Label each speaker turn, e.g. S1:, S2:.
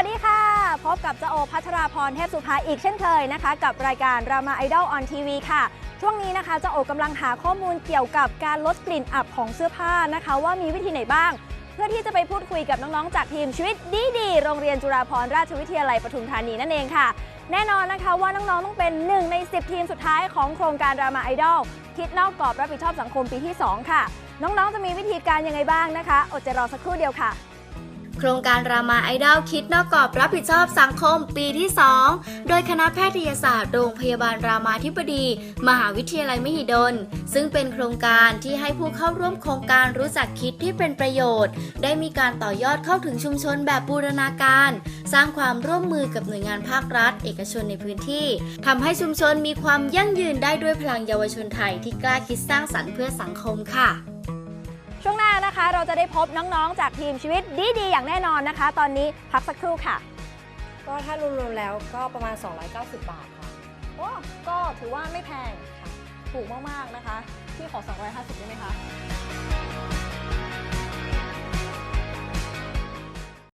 S1: ัสดีค่ะ พบกับเจ้าโอพัทราพรเทพสุภาอีกเช่นเคยนะคะ กับรายการรามาไอดอลออนทีวีค่ะ ช่วงนี้นะคะเจ้าโอกำลังหาข้อมูลเกี่ยวกับการลดกลิ่นอับของเสื้อผ้านะคะ ว่ามีวิธีไหนบ้าง เพื่อที่จะไปพูดคุยกับน้องๆ จากทีมชีวิตดีดีๆโรงเรียนจุฬาภรณราชวิทยาลัยปทุมธานีนั่นเองค่ะ แน่นอนนะคะว่าน้องๆต้องเป็นหนึ่งใน 10 ทีมสุดท้ายของโครงการรามาไอดอลคิดนอกกรอบรับผิดชอบสังคมปีที่ 2 ค่ะ น้องๆจะมีวิธีการยังไงบ้างนะคะอดใจรอสักครู่เดียวค่ะ
S2: โครงการรามาไอดอลคิดนอกกรอบรับผิดชอบสังคมปีที่ 2 โดยคณะแพทยศาสตร์โรงพยาบาลรามาธิบดี มหาวิทยาลัยมหิดล ซึ่งเป็นโครงการที่ให้ผู้เข้าร่วมโครงการรู้จักคิดที่เป็นประโยชน์ ได้มีการต่อยอดเข้าถึงชุมชนแบบบูรณาการ สร้างความร่วมมือกับหน่วยงานภาครัฐ เอกชนในพื้นที่ทำให้ชุมชนมีความยั่งยืนได้ด้วยพลังเยาวชนไทยที่กล้าคิดสร้างสรรค์เพื่อสังคม
S1: ค่ะ เราจะได้พบน้องๆ จากทีมชีวิตดีๆ อย่างแน่นอนนะคะ ตอนนี้พักสักครู่ค่ะ
S3: ก็ถ้ารวมๆแล้วก็ประมาณ 290 บาทค่ะ
S1: โอ้ก็ถือว่าไม่แพงค่ะ ถูกมากๆนะคะพี่ขอ 250 ได้ไหมคะ